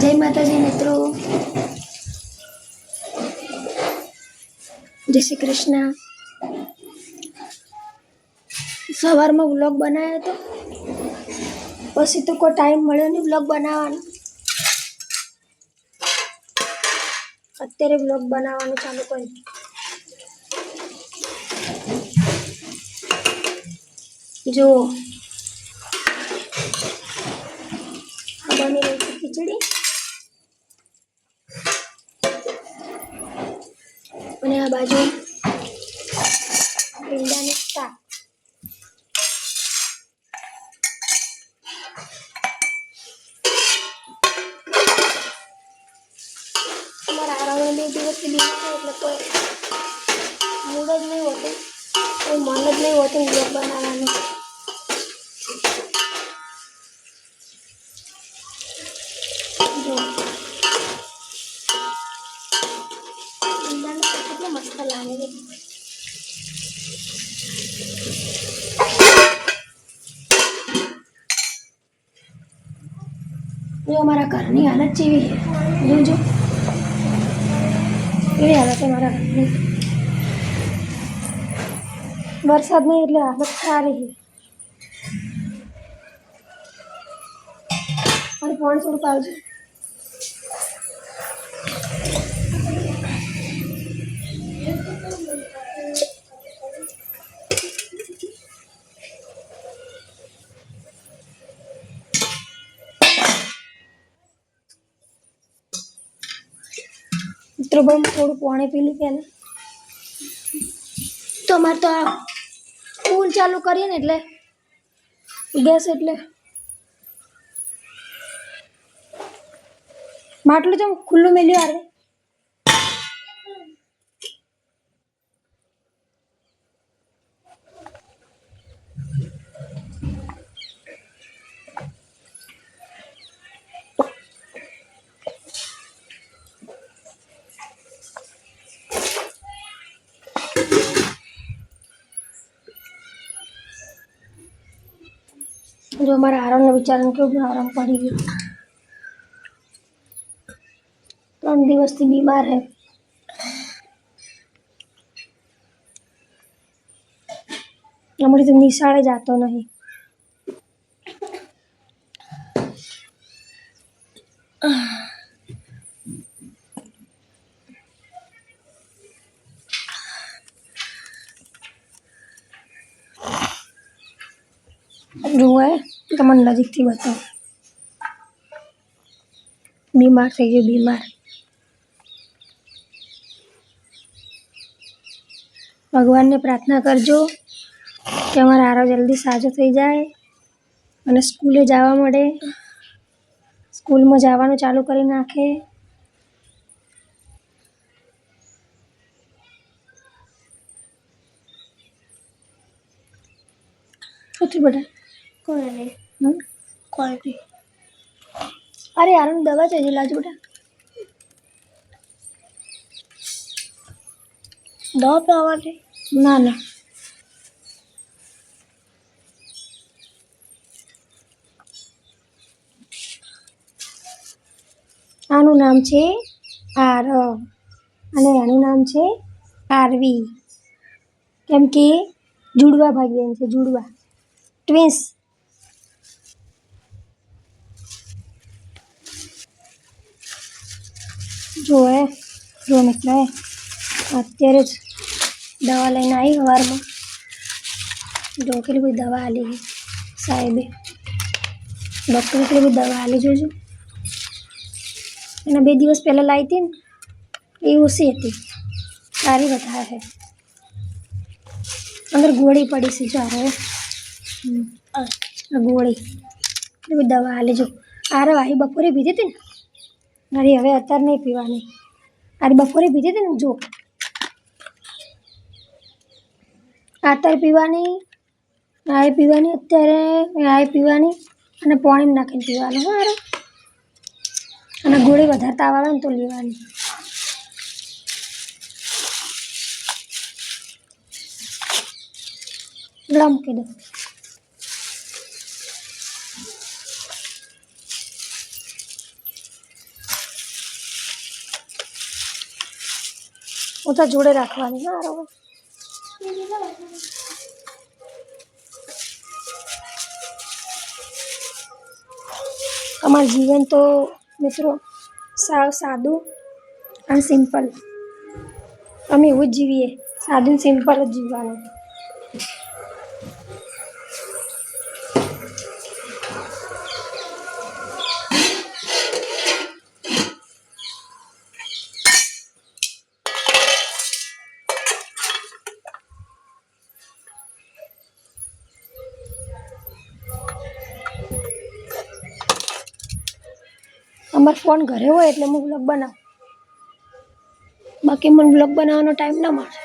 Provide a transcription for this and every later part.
જય માતાજી મિત્રો. જય શ્રી કૃષ્ણ. સવારમાં વ્લોગ બનાવ્યો હતો. પછી તો કોઈ ટાઈમ મળ્યો નહીં વ્લોગ બનાવવાનો. અત્યારે વ્લોગ બનાવવાનું ચાલુ કર્યું જુઓ. બની રહી છે ખીચડી અને બાજુ ભીંડાનું શાક. અમારા આરામ દિવસથી બીમાર એટલે કોઈ મૂડ જ નહીં હોતું, કોઈ મન જ નહીં હોતું બ્લોગ બનાવવાનું. ભીંડાનું શાક કેટલું મસ્ત લાગે છે જો અમારા ઘરની હાલત જેવી છે જોજો એવી હાલત છે મારા ઘરની વરસાદ નહીં એટલે હાલત સારી છે અને પાંચસો રૂપિયા આવજો મિત્રો પણ થોડું પાણી પી લી પહેલાં. તો અમારે તો આ ફૂલ ચાલુ કરીએ ને એટલે ગેસ એટલે. માટલું તો ખુલ્લું મેલ્યું આવે જો અમારા આરામનો વિચાર કેવું આરામ પડી ગયો ત્રણ દિવસથી બીમાર હે હમણાં તો નિશાળે જતો નહીં જુઓ તમને નજીકથી બતાવો. બીમાર થઈ ગયો, બીમાર. ભગવાનને પ્રાર્થના કરજો કે અમારો આરો જલ્દી સાજો થઈ જાય અને સ્કૂલે જવા મળે. સ્કૂલમાં જવાનું ચાલુ કરી નાખે. શું બધા કોઈ નહીં હમ? કોઈ નહીં અરે આરામ દવા જોઈએ લાજો બેટા દવા પીવાની ના ના આનું નામ છે આરવ અને આનું નામ છે આરવી કેમ કે જુડવા ભાઈ બહેન છે જુડવા ટ્વિન્સ જો હે જો મિત્ર હે અત્યારે જ દવા લઈને આવી સવારમાં જો કેટલી બધી દવા આલી છે સાહેબે ડૉક્ટરે કેટલી બધી દવા આલી જોજો એના બે દિવસ પહેલાં લાવી હતી ને એ ઓછી હતી સારી બતાવે છે અંદર ગોળી પડી છે જો હારે હમ. આ ગોળી એટલી બધી દવા આલી જો આરે વાહી બપોરે પીધી હતી ને અરે, હવે અત્યારે નહીં પીવાની. આજે બપોરે પીધી હતી ને જો આતર પીવાની આ પીવાની અત્યારે આ પીવાની અને પાણી નાખીને પીવાનું મારે અને ગોળી વધારે તાવ આવે ને તો લેવાની. ગળા મૂકી દો હું તો જોડે રાખવાની ના બરાબર. અમારું જીવન તો, મિત્રો, સાવ સાદું અને સિમ્પલ અમે એવું જ જીવીએ, સાદું સિમ્પલ જ જીવવાનું. અમારો ફોન ઘરે હોય એટલે હું બ્લોગ બનાવું. બાકી મને બ્લોગ બનાવવાનો ટાઈમ ના મળે.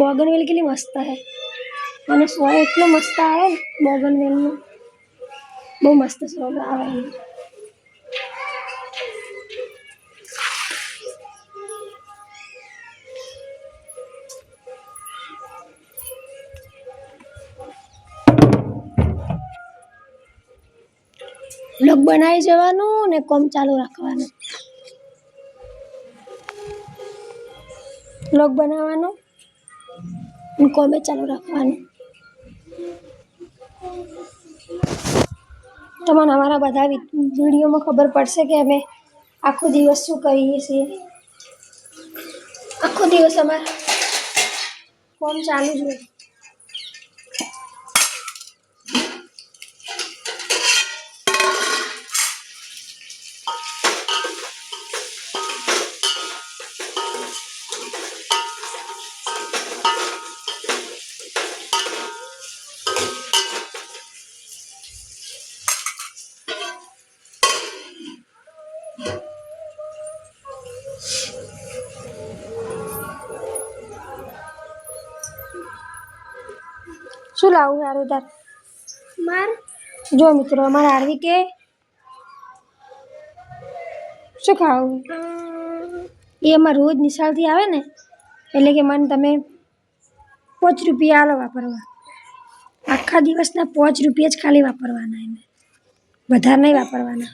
હવે બોગનવેલ કેટલી મસ્ત હે મને સો એટલો મસ્ત આવે ને બોગનવેલનું બહુ મસ્ત સ્વાદ આવે એનો. લોક બનાવી જવાનું ને કોમ ચાલુ રાખવાનું લોક બનાવવાનું કોમે ચાલુ રાખવાનું તમને અમારા બધા વિડીયોમાં ખબર પડશે કે અમે આખો દિવસ શું કરીએ છીએ આખો દિવસ અમારે કોમ ચાલુ જ હોય શું લાવું યાર ઉધાર માર? જો મિત્રો અમારે આરવી કે શું ખાવું? એ અમારે રોજ નિશાળથી આવે ને એટલે કે મને તમે પાંચ રૂપિયા આલો વાપરવા. આખા દિવસના પાંચ રૂપિયા જ ખાલી વાપરવાના એને. વધારે નહીં વાપરવાના.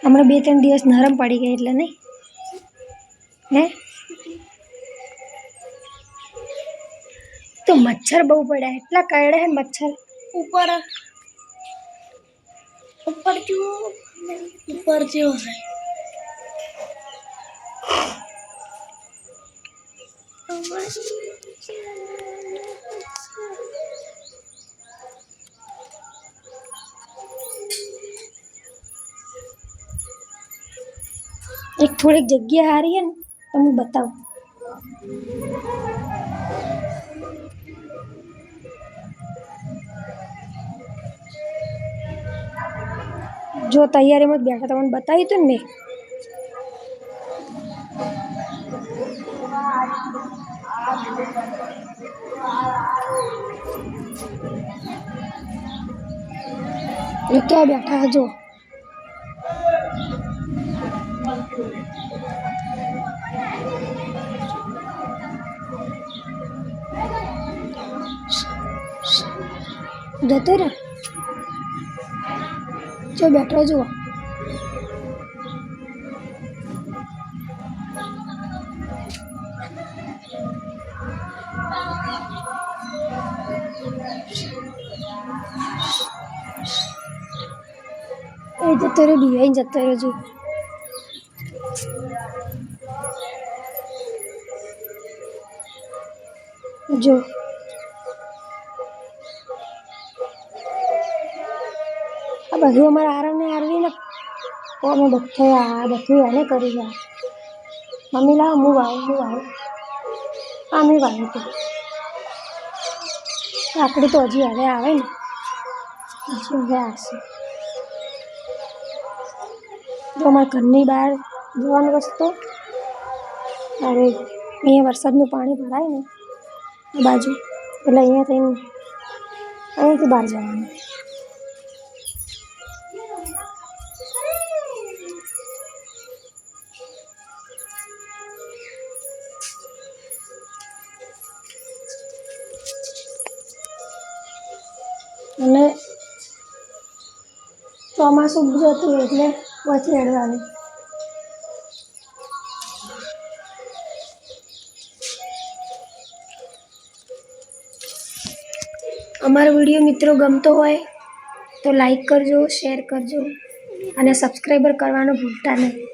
હમણાં બે ત્રણ દિવસ નરમ પડી ગઈ એટલે નહીં હે તો મચ્છર બહુ પડ્યા એટલા કરડે હે મચ્છર ઉપર ઉપર જુઓ ઉપર જેવો છે એક થોડીક જગ્યા હારી હે ને તો હું બતાવું જો તૈયારીમાં જ બેઠા તમને બતાવ્યું હતું ને મેં એ ક્યાં બેઠા હે જો જતો રહે? જો બેઠો જુઓ. એ જતો રહ્યો બિહાઈ જતો રહ્યો જો જો. બધું અમારા આરવને આરવીને કોમે બધું આ બધું એને કરી જાય મમ્મી લાવ હું વાવું હું વાવું હા મેં વાવ્યું હતું કાકડી તો હજી હવે આવે ને હજી હવે આવશે જો અમારા ઘરની બહાર જવાનો રસ્તો અરે અહીંયા વરસાદનું પાણી ભરાય ને આ બાજુ એટલે અહીંયા થઈને અહીંયાથી બહાર જવાનું અને ચોમાસું જતું એટલે વછેડવાનું અમારો વીડિયો મિત્રો ગમતો હોય તો લાઈક કરજો શેર કરજો અને સબસ્ક્રાઈબર કરવાનું ભૂલતા નહીં.